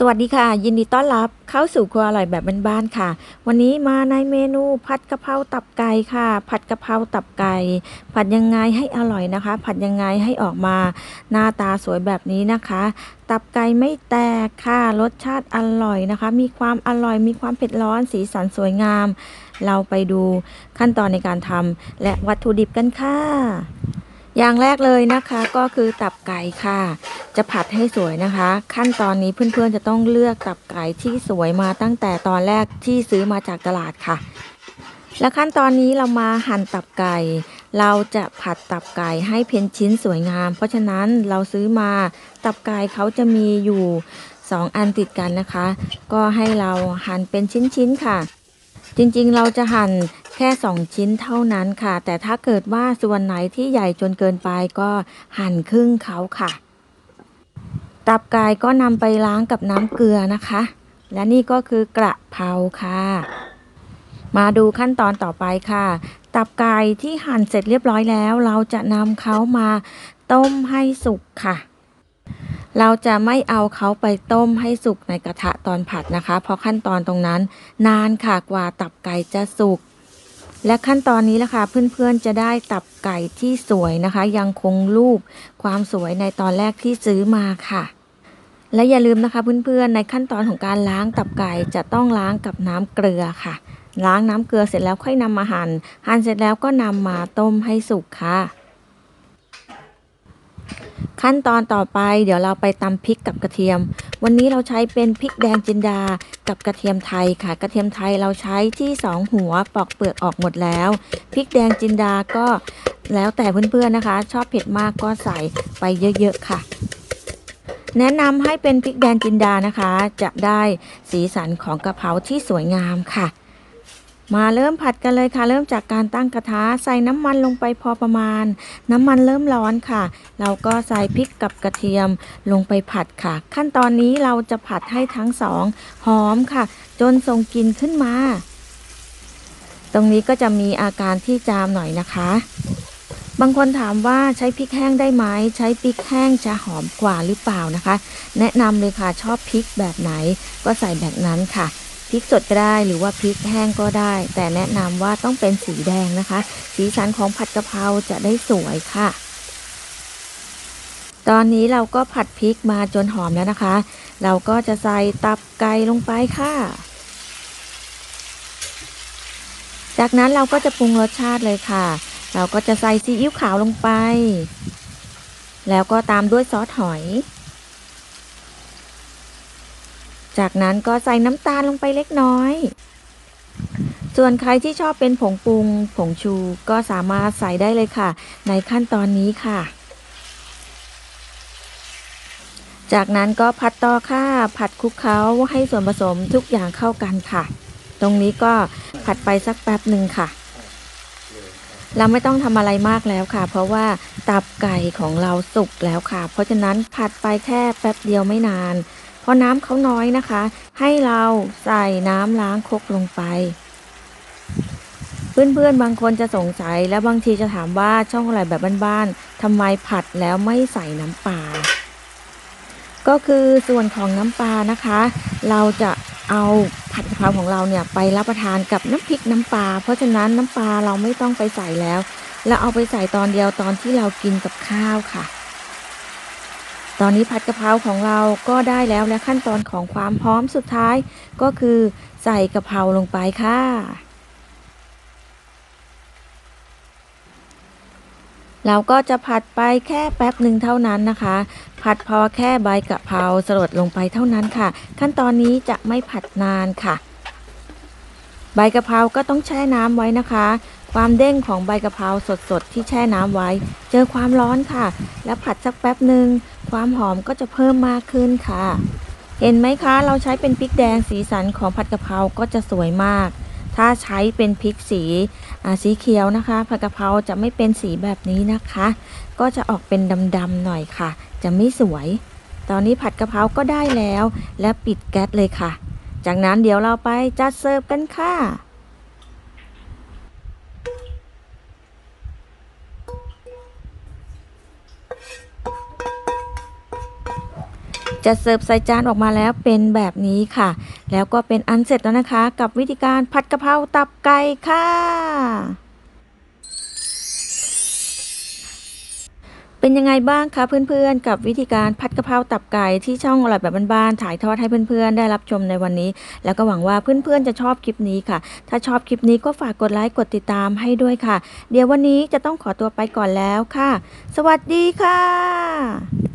สวัสดีค่ะ ยินดีต้อนรับเข้าสู่ครัวอร่อยแบบบ้านๆค่ะ วันนี้มาในเมนูผัดกะเพราตับไก่ค่ะ ผัดกะเพราตับไก่ผัดยังไงให้อร่อยนะคะ ผัดยังไงให้ออกมาหน้าตาสวยแบบนี้นะคะ ตับไก่ไม่แตกค่ะรสชาติอร่อยนะคะ มีความอร่อยมีความเผ็ดร้อนสีสันสวยงาม เราไปดูขั้นตอนในการทำและวัตถุดิบกันค่ะ อย่างแรกเลยนะคะก็คือตับไก่ค่ะ จะผัดให้สวยนะคะ ขั้นตอนนี้เพื่อนๆจะต้องเลือกตับไก่ที่สวยมาตั้งแต่ตอนแรกที่ซื้อมาจากตลาดค่ะ และขั้นตอนนี้เรามาหั่นตับไก่ เราจะผัดตับไก่ให้เป็นชิ้นสวยงาม เพราะฉะนั้นเราซื้อมาตับไก่เขาจะมีอยู่ 2 อันติดกันนะคะ ก็ให้เราหั่นเป็นชิ้นๆค่ะจริงๆ เราจะหั่น แค่ 2 ชิ้นเท่านั้นค่ะ แต่ถ้าเกิดว่าส่วนไหนที่ใหญ่จนเกินไปก็หั่นครึ่งเขาค่ะ ตับไก่ก็นำไปล้างกับน้ำเกลือนะคะ และนี่ก็คือกระเพราค่ะ มาดูขั้นตอนต่อไปค่ะ ตับไก่ที่หั่นเสร็จเรียบร้อยแล้ว เราจะนำเขามาต้มให้สุกค่ะเราจะไม่เอาเขาไปต้มให้สุกในกระทะตอนผัดนะคะ เพราะขั้นตอนตรงนั้น นานค่ะกว่าตับไก่จะสุก และขั้นตอนนี้ละค่ะเพื่อนๆจะได้ตับไก่ที่สวยนะคะ ยังคงรูปความสวยในตอนแรกที่ซื้อมาค่ะ และอย่าลืมนะคะเพื่อนๆในขั้นตอนของการล้างตับไก่จะต้องล้างกับน้ำเกลือค่ะ ล้างน้ำเกลือเสร็จแล้วค่อยนำมาหั่นหั่นเสร็จแล้วก็นำมาต้มให้สุกค่ะ ขั้นตอนต่อไปเดี๋ยวเราไปตำพริกกับกระเทียม วันนี้เราใช้เป็นพริกแดงจินดากับกระเทียมไทยค่ะ กระเทียมไทยเราใช้ที่สองหัวปอกเปลือกออกหมดแล้วพริกแดงจินดาก็แล้วแต่เพื่อนๆนะคะ ชอบเผ็ดมากก็ใส่ไปเยอะๆค่ะ แนะนำให้เป็นพริกแดงจินดานะคะ จะได้สีสันของกะเพราที่สวยงามค่ะ มาเริ่มผัดกันเลยค่ะ เริ่มจากการตั้งกระทะใส่น้ำมันลงไปพอประมาณ น้ำมันเริ่มร้อนค่ะ เราก็ใส่พริกกับกระเทียมลงไปผัดค่ะ ขั้นตอนนี้เราจะผัดให้ทั้งสองหอมค่ะ จนส่งกลิ่นขึ้นมา ตรงนี้ก็จะมีอาการที่จามหน่อยนะคะ บางคนถามว่าใช้พริกแห้งได้ไหมใช้พริกแห้งจะหอมกว่าหรือเปล่านะคะ แนะนำเลยค่ะชอบพริกแบบไหนก็ใส่แบบนั้นค่ะ พริกสดก็ได้หรือว่าพริกแห้งก็ได้ แต่แนะนำว่าต้องเป็นสีแดงนะคะ สีสันของผัดกะเพราจะได้สวยค่ะ ตอนนี้เราก็ผัดพริกมาจนหอมแล้วนะคะ เราก็จะใส่ตับไก่ลงไปค่ะ จากนั้นเราก็จะปรุงรสชาติเลยค่ะ เราก็จะใส่ซีอิ๊วขาวลงไป แล้วก็ตามด้วยซอสหอย จากนั้นก็ใส่น้ำตาลลงไปเล็กน้อย ส่วนใครที่ชอบเป็นผงปรุง ผงชูก็สามารถใส่ได้เลยค่ะ ในขั้นตอนนี้ค่ะ จากนั้นก็ผัดต่อค่ะ ผัดคลุกเคล้าให้ส่วนผสมทุกอย่างเข้ากันค่ะ ตรงนี้ก็ผัดไปสักแป๊บหนึ่งค่ะเราไม่ต้องทำอะไรมากแล้วค่ะ เพราะว่าตับไก่ของเราสุกแล้วค่ะ เพราะฉะนั้นผัดไปแค่แป๊บเดียวไม่นาน พราะน้ำเขาน้อยนะคะ ให้เราใส่น้ำล้างครกลงไป เพื่อนๆบางคนจะสงสัยและบางทีจะถามว่าช่องอร่อยแบบบ้านๆทำไมผัดแล้วไม่ใส่น้ำปลาก็คือส่วนของน้ำปลานะคะ เราจะเอาผัดกะเพราของเราเนี่ยไปรับประทานกับน้ำพริกน้ำปลาเพราะฉะนั้นน้ำปลาเราไม่ต้องไปใส่แล้ว แล้วเอาไปใส่ตอนเดียวตอนที่เรากินกับข้าวค่ะ ตอนนี้ผัดกะเพราของเราก็ได้แล้วและขั้นตอนของความพร้อมสุดท้ายก็คือใส่กะเพราลงไปค่ะ เราก็จะผัดไปแค่แป๊บหนึ่งเท่านั้นนะคะ ผัดพอแค่ใบกะเพราสลดลงไปเท่านั้นค่ะ ขั้นตอนนี้จะไม่ผัดนานค่ะ ใบกะเพราก็ต้องแช่น้ำไว้นะคะ ความเด้งของใบกะเพราสดๆ ที่แช่น้ำไว้ เจอความร้อนค่ะ แล้วผัดสักแป๊บหนึ่งความหอมก็จะเพิ่มมากขึ้นค่ะ เห็นไหมคะเราใช้เป็นพริกแดงสีสันของผัดกะเพราก็จะสวยมาก ถ้าใช้เป็นพริกสีสีเขียวนะคะ ผัดกะเพราจะไม่เป็นสีแบบนี้นะคะ ก็จะออกเป็นดำๆหน่อยค่ะ จะไม่สวย ตอนนี้ผัดกะเพราก็ได้แล้ว และปิดแก๊สเลยค่ะ จากนั้นเดี๋ยวเราไปจัดเสิร์ฟกันค่ะ จะเสิร์ฟใส่จานออกมาแล้วเป็นแบบนี้ค่ะ แล้วก็เป็นอันเสร็จแล้วนะคะ กับวิธีการผัดกะเพราตับไก่ค่ะ เป็นยังไงบ้างคะเพื่อนๆ กับวิธีการผัดกะเพราตับไก่ที่ช่องอร่อยแบบบ้านๆถ่ายทอดให้เพื่อนๆ ได้รับชมในวันนี้ แล้วก็หวังว่าเพื่อนๆ จะชอบคลิปนี้ค่ะ ถ้าชอบคลิปนี้ก็ฝากกดไลค์กดติดตามให้ด้วยค่ะ เดี๋ยววันนี้จะต้องขอตัวไปก่อนแล้วค่ะ สวัสดีค่ะ